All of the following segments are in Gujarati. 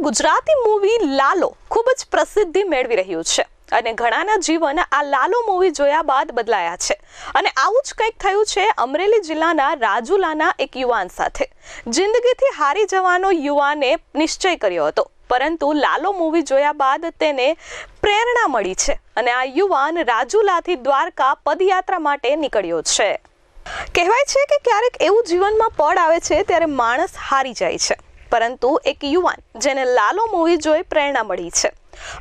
ગુજરાતી મૂવી લાલો ખૂબ જ પ્રસિદ્ધિ મેળવી રહ્યું છે. અને ઘણાના જીવન આ લાલો મૂવી જોયા બાદ બદલાયા છે. અને આવું જ કંઈક થયું છે અમરેલી જિલ્લાના રાજુલાના એક યુવાન સાથે. જિંદગીથી હારી જવાનો યુવાને નિશ્ચય કર્યો હતો. પરંતુ લાલો મૂવી જોયા બાદ તેને પ્રેરણા મળી છે. અને આ યુવાન રાજુલાથી દ્વારકા પદયાત્રા માટે નીકળ્યો છે. કહેવાય છે કે ક્યારેક એવું જીવનમાં પડ આવે છે ત્યારે માણસ હારી જાય છે. પરંતુ એક યુવાન જેને લાલો મૂવી જોઈ પ્રેરણા મળી છે.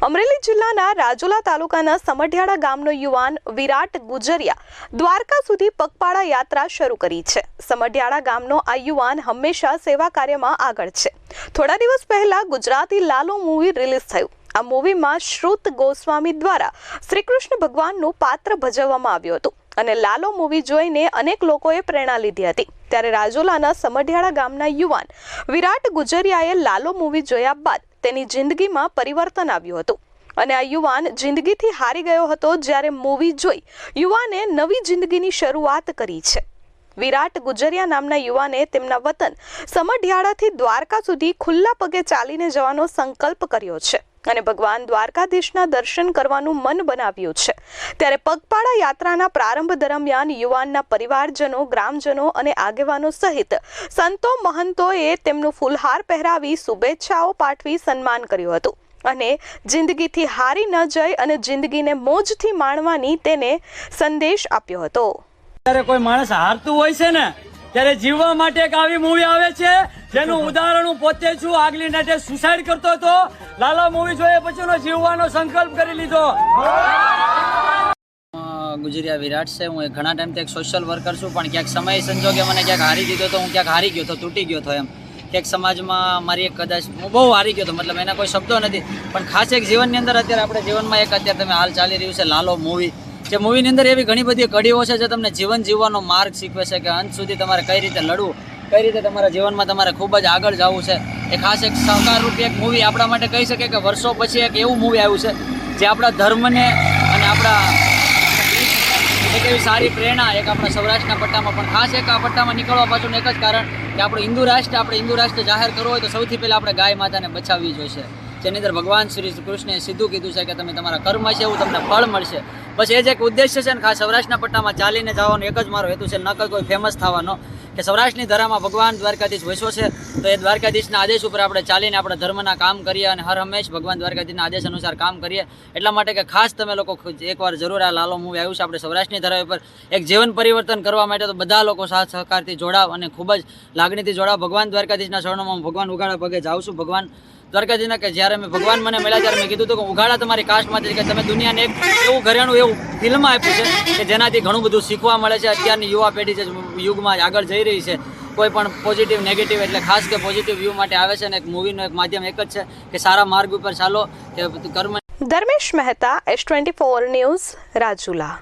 અમરેલી જિલ્લાના રાજુલા તાલુકાના સમઢિયાળા ગામનો યુવાન વિરાટ ગુજરિયા દ્વારકા સુધી પગપાળા યાત્રા શરૂ કરી છે. સમઢિયાળા ગામનો આ યુવાન હંમેશા સેવા કાર્યમાં આગળ છે. થોડા દિવસ પહેલા ગુજરાતી લાલો મૂવી રિલીઝ થયું. આ મૂવીમાં શ્રુત ગોસ્વામી દ્વારા શ્રી કૃષ્ણ ભગવાનનું પાત્ર ભજવવામાં આવ્યું હતું. અને લાલો મૂવી જોઈને અનેક લોકોએ પ્રેરણા લીધી હતી. ત્યારે રાજુલાના સમઢિયાળા ગામના યુવાન વિરાટ ગુજરિયાએ લાલો મૂવી જોયા બાદ તેની જિંદગીમાં પરિવર્તન આવ્યું હતું. અને આ યુવાન જિંદગીથી હારી ગયો હતો જ્યારે મૂવી જોઈ યુવાને નવી જિંદગીની શરૂઆત કરી છે. વિરાટ ગુજરિયા નામના યુવાને તેમના વતન સમઢિયાળાથી દ્વારકા સુધી ખુલ્લા પગે ચાલીને જવાનો સંકલ્પ કર્યો છે. અને ભગવાન દ્વારકાધીશના દર્શન કરવાનું મન બનાવ્યું છે. ત્યારે પગપાળા યાત્રાના પ્રારંભ દરમિયાન યુવાનના પરિવારજનો, ગ્રામજનો અને આગેવાનો સહિત સંતો મહંતોએ તેમનું ફૂલહાર પહેરાવી શુભેચ્છાઓ પાઠવી સન્માન કર્યું હતું. અને જિંદગીથી હારી ન જઈ અને જિંદગીને મોજથી માણવાની તેને સંદેશ આપ્યો હતો. ત્યારે કોઈ માણસ હારતું હોય છે ને ત્યારે જીવવા માટે એક આવી મૂવી આવે છે, જેનું ઉદાહરણ હું પોતે છું. આગલી નાટે સુસાઇડ કરતો હતો. લાલા મૂવી જોઈએ પછીનો જીવવાનો સંકલ્પ કરી લીધો. ગુજરિયા વિરાટ છે. હું ઘણા ઘણા ટાઈમથી એક સોશિયલ વર્કર છું, પણ ક્યાંક સમય સંજોગે મને ક્યાંક હારી દીધો તો હું ક્યાંક હારી ગયો તો તૂટી ગયો હતો એમ. ક્યાંક સમાજમાં મારી એક કદાચ હું બહુ હારી ગયો હતો મતલબ એના કોઈ શબ્દો નથી. પણ ખાસ એક જીવનની અંદર અત્યારે આપણે જીવનમાં એક અત્યારે તમે હાલ ચાલી રહ્યું છે, લાલો મૂવી જે મૂવીની અંદર એવી ઘણી બધી કડીઓ છે જે તમને જીવન જીવવાનો માર્ગ શીખવે છે કે અંત સુધી તમારે કઈ રીતે લડવું, કઈ રીતે તમારા જીવનમાં તમારે ખૂબ જ આગળ જવું છે. એ ખાસ એક સહકારરૂપ એક મૂવી આપણા માટે કહી શકે કે વર્ષો પછી એક એવું મૂવી આવ્યું છે જે આપણા ધર્મને અને આપણા એક એવી સારી પ્રેરણા, એક આપણા સૌરાષ્ટ્રના પટ્ટામાં પણ ખાસ એક આ પટ્ટામાં નીકળવા પાછળનું એક જ કારણ કે આપણું હિન્દુ રાષ્ટ્ર, આપણે હિન્દુ રાષ્ટ્ર જાહેર કરવું હોય તો સૌથી પહેલાં આપણે ગાય માતાને બચાવવી જોઈશે જેની અંદર ભગવાન શ્રી કૃષ્ણે સીધું કીધું છે કે તમે તમારા કર્મ છે, એવું તમને ફળ મળશે. બસ એ જ એક ઉદ્દેશ્ય છે ને ખાસ સૌરાષ્ટ્રના પટ્ટામાં ચાલીને જવાનો એક જ મારો હેતુ છે, ન કે કોઈ ફેમસ થવાનો. કે સૌરાષ્ટ્રની ધરામાં ભગવાન દ્વારકાધીશ વસ્યો છે, તો એ દ્વારકાધીશના આદેશ ઉપર આપણે ચાલીને આપણે ધર્મના કામ કરીએ અને હર હંમેશ ભગવાન દ્વારકાધીશના આદેશ અનુસાર કામ કરીએ. એટલા માટે કે ખાસ તમે લોકો એકવાર જરૂર આ લાલો મૂવી આવ્યું છે આપણે સૌરાષ્ટ્રની ધરા ઉપર. એક જીવન પરિવર્તન કરવા માટે તો બધા લોકો સાથ સહકારથી જોડાવ અને ખૂબ જ લાગણીથી જોડાવ. ભગવાન દ્વારકાધીશના શરણોમાં ભગવાન ઉગાડા પગે જાઉં છું. ભગવાન દ્વારકાધીશના કે જ્યારે મેં ભગવાન મને મળ્યા ત્યારે મેં કીધું હતું કે ઉઘાડા તમારી કાસ્ટમાંથી કે તમે દુનિયાને એક એવું ઘરેણું એવું ફિલ્મ આપ્યું છે કે જેનાથી ઘણું બધું શીખવા મળે છે. અત્યારની યુવા પેઢી છે, યુગમાં આગળ જઈ રહી છે. કોઈ પણ પોઝિટિવ નેગેટિવ એટલે ખાસ કે પોઝિટિવ વ્યૂ માટે આવે છે ને એક મૂવીનું એક માધ્યમ એક જ છે કે સારા માર્ગ ઉપર ચાલો, કે કર્મ Dharmesh Mehta S twenty four news Rajula.